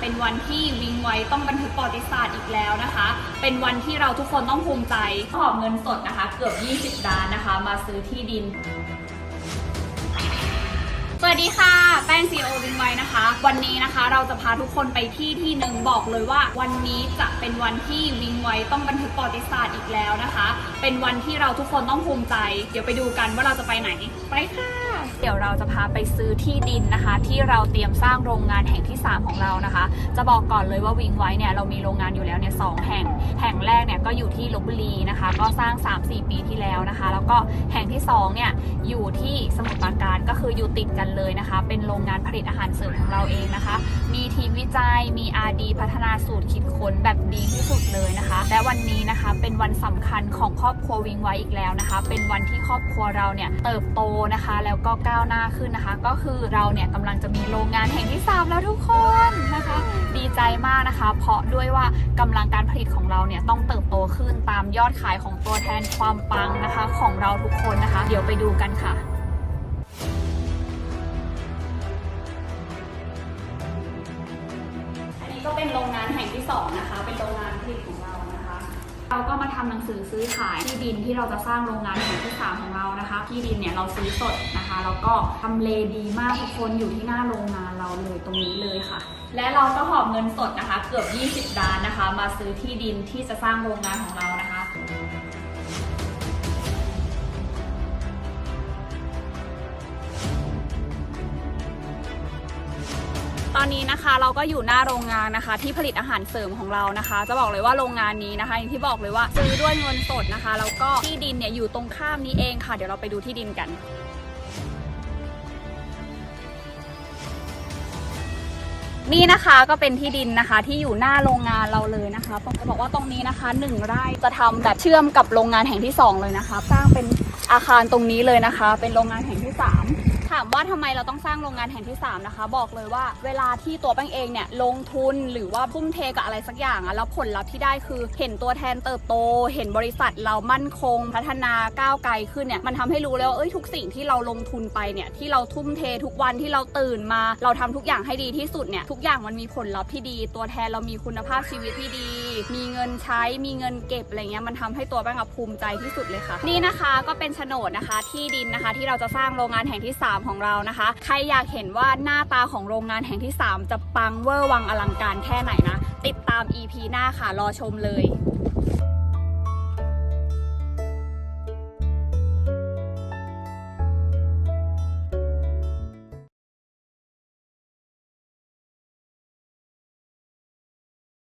เป็นวันที่วิงไว้ต้องบันทึกประวัติศาสตร์อีกแล้วนะคะ เป็นวันที่เราทุกคนต้องภูมิใจหอบเงินสดนะคะ เกือบ 20 ล้านนะคะ มาซื้อที่ดิน วัสดีค่ะ แป้งซีโอวิงไว้นะคะ วันนี้นะคะเราจะพาทุกคนไปที่ที่หนึ่งบอกเลยว่า วันนี้จะเป็นวันที่วิงไว้ต้องบันทึกประวัติศาสตร์อีกแล้วนะคะ เป็นวันที่เราทุกคนต้องภูมิใจ เดี๋ยวไปดูกันว่าเราจะไปไหน ไปค่ะ เดี๋ยวเราจะพาไปซื้อที่ดินนะคะ ที่เราเตรียมสร้างโรงงานแห่งที่ 3 ของเรานะคะ จะบอกก่อนเลยว่าวิงไว้เนี่ยเรามีโรงงานอยู่แล้วเนี่ยสองแห่ง แห่งแรกเนี่ยก็อยู่ที่ลบบุรีนะคะ ก็สร้าง 3-4 ปีที่แล้วนะคะ แล้วก็แห่งที่2เนี่ยอยู่ที่สมุทรปราการก็คืออยู่ติดกันเลยนะคะ เป็นโรงงานผลิตอาหารเสริมของเราเองนะคะ มีทีมวิจัย มี R&D พัฒนาสูตรคิดค้นแบบดีที่สุดเลยนะคะ และวันนี้นะคะเป็นวันสำคัญของครอบครัววิงไว้อีกแล้วนะคะ เป็นวันที่ครอบครัวเราเนี่ยเติบโตนะคะ แล้วก็ก้าวหน้าขึ้นนะคะ ก็คือเราเนี่ยกำลังจะมีโรงงานแห่งที่ 3 แล้วทุกคนนะคะ ดีใจมากนะคะ เพราะด้วยว่ากำลังการผลิตของเราเนี่ยต้องเติบโตขึ้นตามยอดขายของตัวแทนความปังนะคะ ของเราทุกคนนะคะ เดี๋ยวไปดูกันค่ะ ก็เป็นโรงงานแห่งที่สองนะคะ เป็นโรงงานผลิตของเรานะคะ เราก็มาทำหนังสือซื้อขายที่ดินที่เราจะสร้างโรงงานแห่งที่สามของเรานะคะ ที่ดินเนี่ยเราซื้อสดนะคะ แล้วก็ทำเลดีมากทุกคนอยู่ที่หน้าโรงงานเราเลยตรงนี้เลยค่ะ และเราก็หอบเงินสดนะคะ เกือบ 20ล้านนะคะ มาซื้อที่ดินที่จะสร้างโรงงานของเรานะคะ อนนี้นะคะเราก็อยู่หน้าโรงงานนะคะ ที่ผลิตอาหารเสริมของเรานะคะ จะบอกเลยว่าโรงงานนี้นะคะ อย่างที่บอกเลยว่าซื้อด้วยเงินสดนะคะแล้วก็ที่ดินเนี่ยอยู่ตรงข้ามนี้เองค่ะ เดี๋ยวเราไปดูที่ดินกันนี่นะคะก็เป็นที่ดินนะคะที่อยู่หน้าโรงงานเราเลยนะคะผมจะบอกว่าตรงนี้นะคะหนึ่งไร่จะทำแบบเชื่อมกับโรงงานแห่งที่สองเลยนะคะ สร้างเป็นอาคารตรงนี้เลยนะคะ เป็นโรงงานแห่งที่สามถามว่าทำไมเราต้องสร้างโรงงานแห่งที่ 3 นะคะ บอกเลยว่าเวลาที่ตัวแป้งเองเนี่ยลงทุนหรือว่าทุ่มเทกับอะไรสักอย่างอะแล้วผลลัพธ์ที่ได้คือเห็นตัวแทนเติบโต เห็นบริษัทเรามั่นคง พัฒนาก้าวไกลขึ้นเนี่ยมันทำให้รู้แล้วว่าเอ้ยทุกสิ่งที่เราลงทุนไปเนี่ยที่เราทุ่มเททุกวันที่เราตื่นมา เราทำทุกอย่างให้ดีที่สุดเนี่ยทุกอย่างมันมีผลลัพธ์ที่ดี ตัวแทนเรามีคุณภาพชีวิตที่ดี มีเงินใช้มีเงินเก็บอะไรเงี้ยมันทำให้ตัวแป้งอะภูมิใจที่สุดเลยค่ะ นี่นะคะก็เป็นโฉนดนะคะที่ดินนะคะที่เราจะสร้างโรงงานแห่งที่ 3 ของเรานะคะ ใครอยากเห็นว่าหน้าตาของโรงงานแห่งที่ 3 จะปังเวอร์วังอลังการแค่ไหนนะ ติดตาม EP หน้าค่ะรอชมเลย